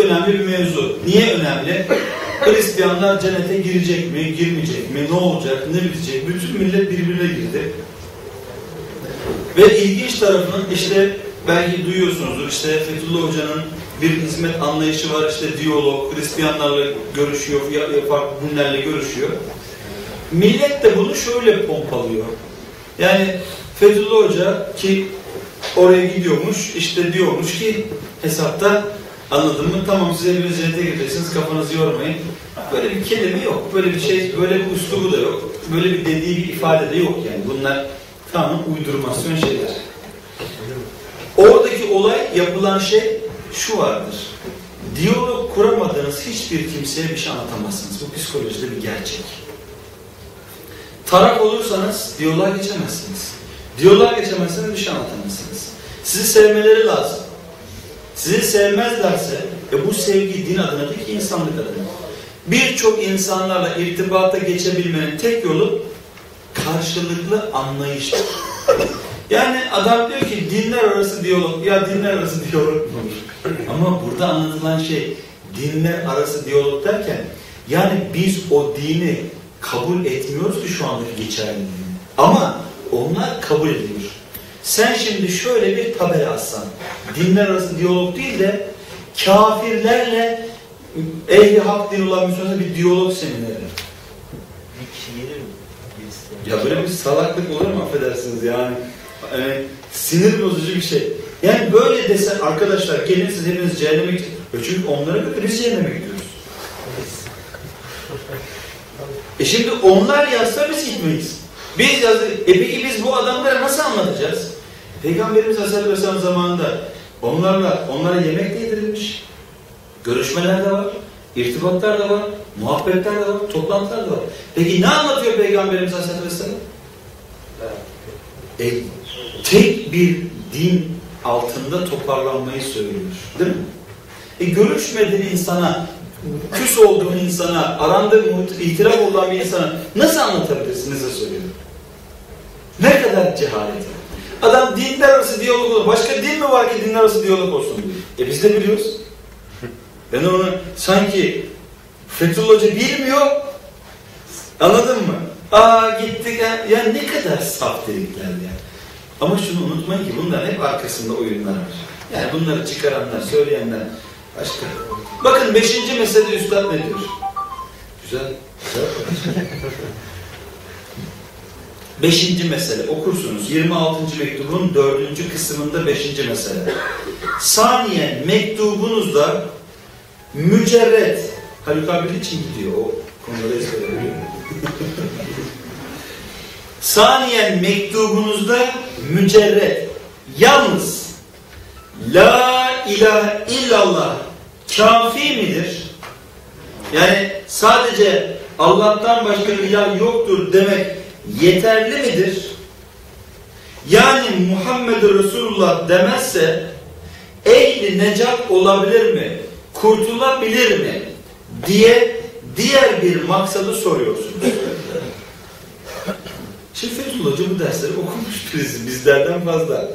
önemli bir mevzu. Niye önemli? Hristiyanlar cennete girecek mi, girmeyecek mi, ne olacak, ne bitecek? Bütün millet birbirine girdi. Ve ilginç tarafının işte belki duyuyorsunuzdur işte Fethullah Hoca'nın bir hizmet anlayışı var işte diyalog, Hristiyanlarla görüşüyor, farklı dinlerle görüşüyor. Millet de bunu şöyle pompalıyor. Yani Fethullah Hoca ki oraya gidiyormuş işte diyormuş ki hesapta anladın mı? Tamam siz hepiniz cennete gireceksiniz kafanızı yormayın. Böyle bir kelime yok. Böyle bir şey, böyle bir üslubu da yok. Böyle bir dediği bir ifade de yok yani. Bunlar tamamen uydurmasyon şeyler. Oradaki olay, yapılan şey şu vardır. Diyalog kuramadığınız hiçbir kimseye bir şey anlatamazsınız. Bu psikolojide bir gerçek. Taraf olursanız diyaloğa geçemezsiniz. Diyaloğa geçemezseniz bir şey anlatamazsınız. Sizi sevmeleri lazım. Sizi sevmezlerse ve bu sevgi din adına değil ki insanlık adına. Birçok insanlarla irtibata geçebilmenin tek yolu karşılıklı anlayıştır. Yani adam diyor ki dinler arası diyalog. Ya dinler arası diyalog mu? Ama burada anlatılan şey dinler arası diyalog derken yani biz o dini kabul etmiyoruz ki şu andaki geçerliliğini. Ama onlar kabul ediyor. Sen şimdi şöyle bir tabela atsan. Dinler arası diyalog değil de kafirlerle ehli hak din olan Müslümanlar bir diyalog semineri. Bir kişi gelir mi? Birisi. Ya böyle bir salaklık olur mu affedersiniz yani. yani sinir bozucu bir şey. Yani böyle desen arkadaşlar gelin siz hepiniz cehenneme gidin. Çünkü onlara göre biz cehenneme gidiyoruz. E şimdi onlar yazsa biz gitmeyiz. Biz yazdık. E peki biz bu adamlara nasıl anlatacağız? Peygamberimiz Aleyhisselatü Vesselam zamanında onlarla, onlara yemek de yedirilmiş. Görüşmeler de var. irtibatlar da var. Muhabbetler de var. Toplantılar da var. Peki ne anlatıyor Peygamberimiz Aleyhisselatü Vesselam? E, tek bir din altında toparlanmayı söylüyor. Değil mi? E görüşmediğin insana, küs olduğun insana, aranda itiraf olan bir insana nasıl anlatabilirsiniz de söylüyorum. Ne kadar cehalet. Adam dinler arası diyalog olur. Başka din mi var ki dinler arası diyalog olsun? E biz de biliyoruz. Yani onu sanki Fethullah Hoca bilmiyor. Anladın mı? Aa gittik. Ya, ya ne kadar saf dedikler ya. Ama şunu unutmayın ki bunların hep arkasında oyunlar var. Yani bunları çıkaranlar, söyleyenler başka. Bakın beşinci mesele üstad ne diyor? Güzel. Güzel. Beşinci mesele okursunuz. 26. mektubun dördüncü kısmında beşinci mesele. Saniye mektubunuzda mücerret Haluk abi için gidiyor o konuları ezberliyor. Mektubunuzda mücerret yalnız La ilahe illallah kafi midir? Yani sadece Allah'tan başka bir ilah yoktur demek yeterli midir? Yani Muhammed Resulullah demezse ehli necat olabilir mi? Kurtulabilir mi? diye diğer bir maksadı soruyorsunuz. Şimdi Fethullah Hoca bu dersleri okumuş birisi bizlerden fazla.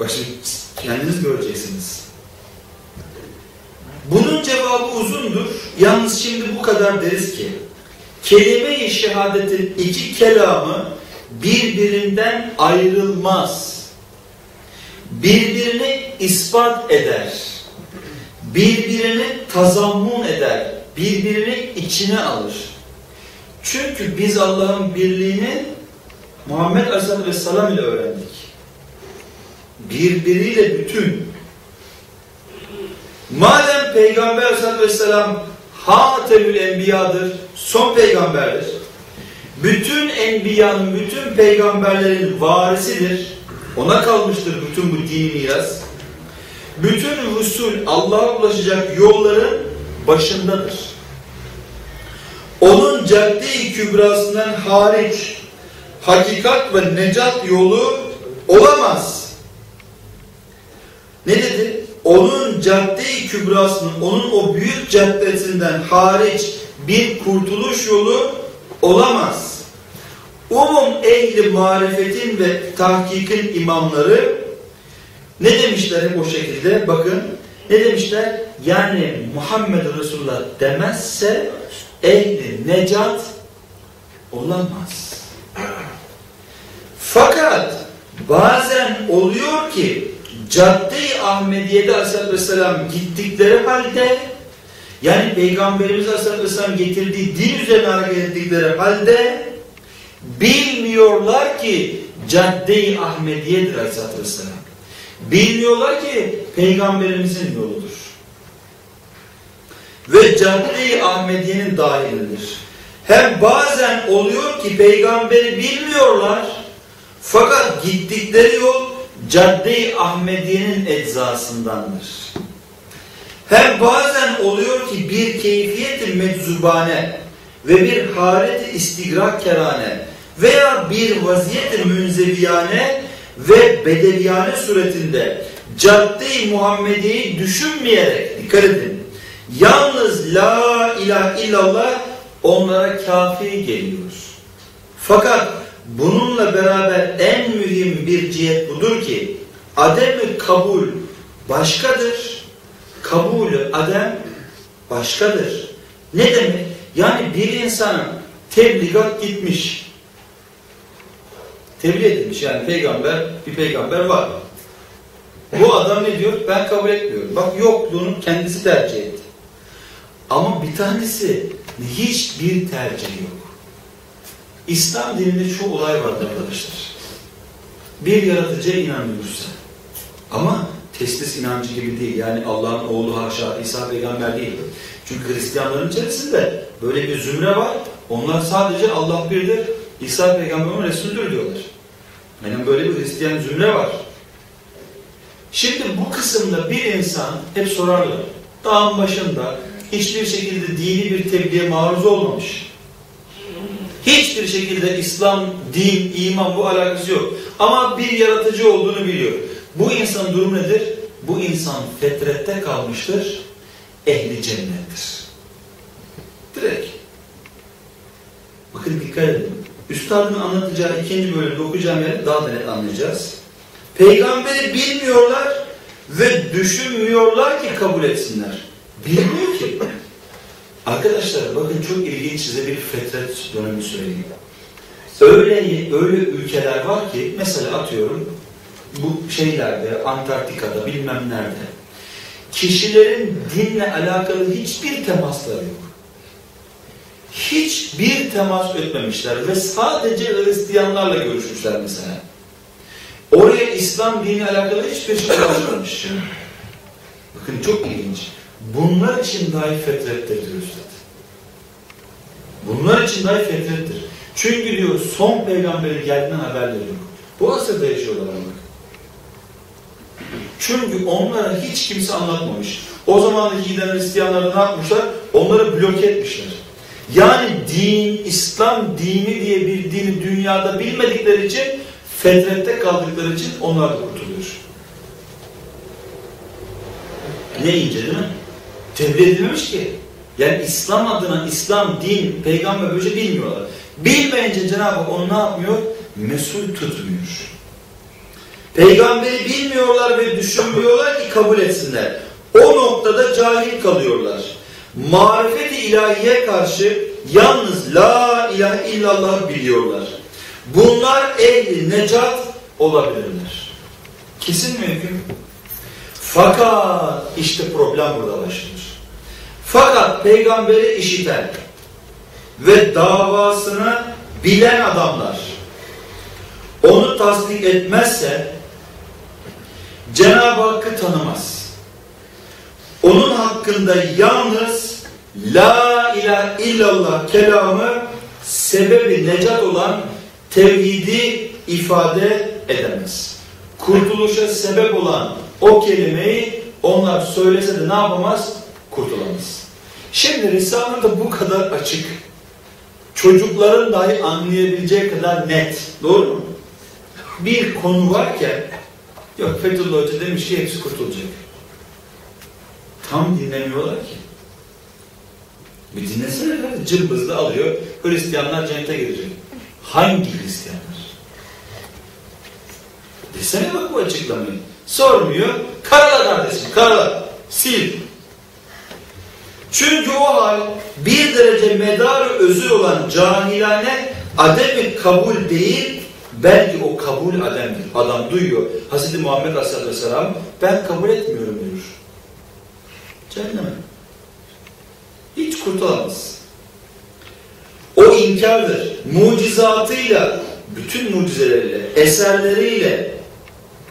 Bak şimdi kendiniz göreceksiniz. Bunun cevabı uzundur. Yalnız şimdi bu kadar deriz ki kelime-i şehadetin iki kelamı birbirinden ayrılmaz. Birbirini ispat eder. Birbirini tazammun eder. Birbirini içine alır. Çünkü biz Allah'ın birliğini Muhammed Aleyhisselatü Vesselam ile öğrendik. Birbiriyle bütün. Madem Peygamber Aleyhisselatü Vesselam Hatemül Enbiya'dır, son peygamberdir. Bütün enbiyanın, bütün peygamberlerin varisidir. Ona kalmıştır bütün bu dini miras. Bütün Resul Allah'a ulaşacak yolların başındadır. Onun cadde-i kübrasından hariç hakikat ve necat yolu olamaz. Ne dedi? Onun cadde-i kübrasının, onun o büyük caddesinden hariç bir kurtuluş yolu olamaz. Umum ehli marifetin ve tahkikin imamları ne demişler hep o şekilde? Bakın Ne demişler? Yani Muhammed Resulullah demezse ehli necat olamaz. Fakat bazen oluyor ki Cadde-i Ahmediye'de Aleyhisselatü Vesselam gittikleri halde yani Peygamberimiz Aleyhisselatü Vesselam getirdiği din üzerine hareket ettikleri halde bilmiyorlar ki Cadde-i Ahmediye'dir Aleyhisselatü Vesselam. Bilmiyorlar ki Peygamberimizin yoludur. Ve Cadde-i Ahmediye'nin dahilidir. Hem bazen oluyor ki peygamberi bilmiyorlar fakat gittikleri yol Cadde-i Ahmediye'nin eczasındandır. Hem bazen oluyor ki bir keyfiyeti meczubane ve bir haleti istigrak kerane veya bir vaziyeti münzeviyane ve bedeviyane suretinde Cadde-i Muhammediye'yi düşünmeyerek dikkat edin. Yalnız la ilahe illallah onlara kafi geliyor. Fakat bununla beraber en mühim bir cihet budur ki adem kabul başkadır. Kabulü adem başkadır. Ne demek? Yani bir insanın tebligat gitmiş. Tebliğ edilmiş yani peygamber, bir peygamber var. Bu adam ne diyor? Ben kabul etmiyorum. Bak yokluğunu kendisi tercih etti. Ama bir tanesi hiçbir tercih yok. İslam dininde şu olay var arkadaşlar. Bir yaratıcıya inanıyorsa ama teslis inancı gibi değil. Yani Allah'ın oğlu haşa İsa peygamber değil. Çünkü Hristiyanların içerisinde böyle bir zümre var. Onlar sadece Allah birdir. İsa peygamberin Resulüdür diyorlar. Yani böyle bir Hristiyan zümre var. Şimdi bu kısımda bir insan hep sorarlar. Dağın başında hiçbir şekilde dini bir tebliğe maruz olmamış. Hiçbir şekilde İslam, din, iman bu alakası yok. Ama bir yaratıcı olduğunu biliyor. Bu insan durum nedir? Bu insan fetrette kalmıştır. Ehli cennettir. Direkt. Bakın dikkat edin. Üstadın anlatacağı ikinci bölümde okuyacağım yeri daha da net anlayacağız. Peygamberi bilmiyorlar ve düşünmüyorlar ki kabul etsinler. Bilmiyor ki. Arkadaşlar bakın çok ilginç size bir fetret dönemi söyleyeyim. Öyle, öyle ülkeler var ki mesela atıyorum bu şeylerde Antarktika'da bilmem nerede kişilerin dinle alakalı hiçbir temasları yok. Hiçbir temas etmemişler ve sadece Hristiyanlarla görüşmüşler mesela. Oraya İslam dini alakalı hiçbir şey olmamış. Bakın çok ilginç. Bunlar için dahi fetrettir diyor Üstad. Bunlar için dahi fetrettir. Çünkü diyor son peygamberi geldiğinden haberleri yok. Bu asırda yaşıyorlar ama. Çünkü onlara hiç kimse anlatmamış. O zamandaki giden Hristiyanlar ne yapmışlar? Onları bloke etmişler. Yani din, İslam dini diye bir dini dünyada bilmedikleri için fetrette kaldıkları için onlar da kurtuluyor. Ne ince değil mi? Tebliğ edilmemiş ki. Yani İslam adına İslam, din, peygamber böyle bilmiyorlar. Bilmeyince Cenab-ı Hak onu ne yapmıyor? Mesul tutmuyor. Peygamberi bilmiyorlar ve düşünmüyorlar ki kabul etsinler. O noktada cahil kalıyorlar. Marifeti ilahiye karşı yalnız la ilahe illallah biliyorlar. Bunlar ehli necat olabilirler. Kesin mümkün. Fakat işte problem burada başlıyor. Fakat peygamberi işiten ve davasını bilen adamlar onu tasdik etmezse Cenab-ı Hakk'ı tanımaz. Onun hakkında yalnız La ilahe illallah kelamı sebebi necat olan tevhidi ifade edemez. Kurtuluşa sebep olan o kelimeyi onlar söylese de ne yapamaz? Kurtulamaz. Şimdi Risale'de bu kadar açık. Çocukların dahi anlayabileceği kadar net. Doğru mu? Bir konu varken yok Fethullah Hoca demiş ki hepsi kurtulacak. Tam dinlemiyorlar ki. Bir dinlesene cımbızla alıyor. Hristiyanlar cennete girecek. Hangi Hristiyanlar? Desene bak bu açıklamayı. Sormuyor. Karala kardeşim karala. sil. Çünkü o hal bir derece medar özür olan cahilane ademi kabul değil, belki o kabul ademdir. Adam duyuyor. Hz. Muhammed Aleyhisselatü Vesselam ben kabul etmiyorum diyor. Cehenneme. Hiç kurtulamaz. O inkardır. Mucizatıyla, bütün mucizeleriyle, eserleriyle,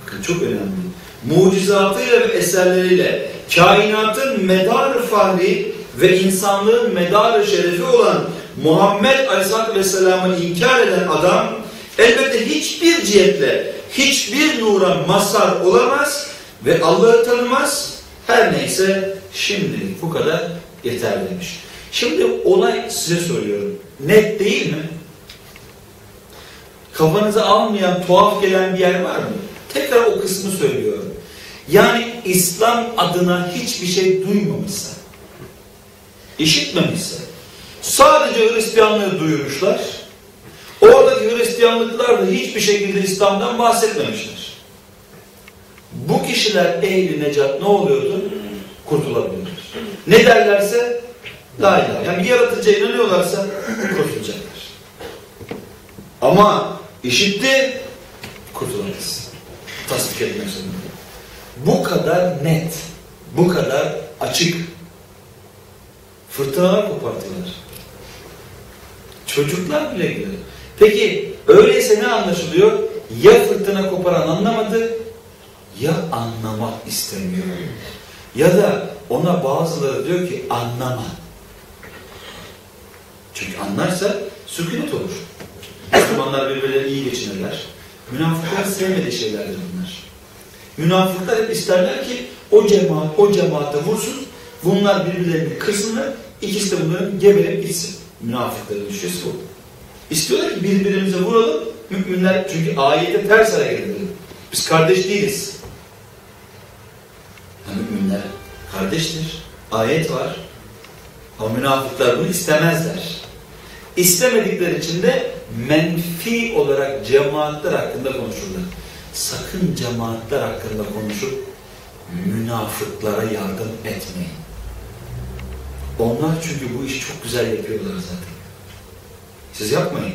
bakın çok önemli. Mucizatıyla ve eserleriyle kainatın medar fahri ve insanlığın medar şerefi olan Muhammed Aleyhisselatü Vesselam'ı inkar eden adam elbette hiçbir cihetle, hiçbir nura mazhar olamaz ve Allah'ı tanımaz. Her neyse şimdilik bu kadar yeter demiş. Şimdi olay size soruyorum. Net değil mi? Kafanıza almayan, tuhaf gelen bir yer var mı? Tekrar o kısmı söylüyorum. Yani İslam adına hiçbir şey duymamışsa, işitmemişse, sadece Hristiyanlığı duyurmuşlar, oradaki Hristiyanlıklar da hiçbir şekilde İslam'dan bahsetmemişler. Bu kişiler ehli necat ne oluyordu? Kurtulabiliyorlar. Ne derlerse la ilahe. Yani bir yaratıcıya inanıyorlarsa kurtulacaklar. Ama işitti kurtulamaz. Tasdik etmek zorunda. Bu kadar net, bu kadar açık. Fırtınalar kopartıyorlar. Çocuklar bile gidiyor. Peki öyleyse ne anlaşılıyor? Ya fırtına koparan anlamadı ya anlamak istemiyor. Ya da ona bazıları diyor ki anlama. Çünkü anlarsa sükunet olur. Müslümanlar birbirleriyle iyi geçinirler. Münafıklar sevmediği şeylerdir bunlar. Münafıklar hep isterler ki o cemaat o cemaate vursun. Bunlar birbirlerini kırsınlar. İkisi de bunların geberip gitsin. Münafıkların düşüncesi bu. İstiyorlar ki birbirimize vuralım. Müminler çünkü ayete ters hareket edelim. Biz kardeş değiliz. Ha, müminler kardeştir. Ayet var. Ama münafıklar bunu istemezler. İstemedikleri için de menfi olarak cemaatler hakkında konuşurlar. Sakın cemaatler hakkında konuşup münafıklara yardım etmeyin. Onlar çünkü bu işi çok güzel yapıyorlar zaten. Siz yapmayın.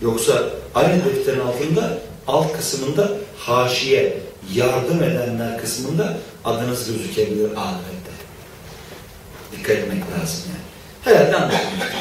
Yoksa aynı defterin altında alt kısmında haşiye yardım edenler kısmında adınız gözükebilir ahirette. Dikkat etmek lazım yani. Herhalde gidelim.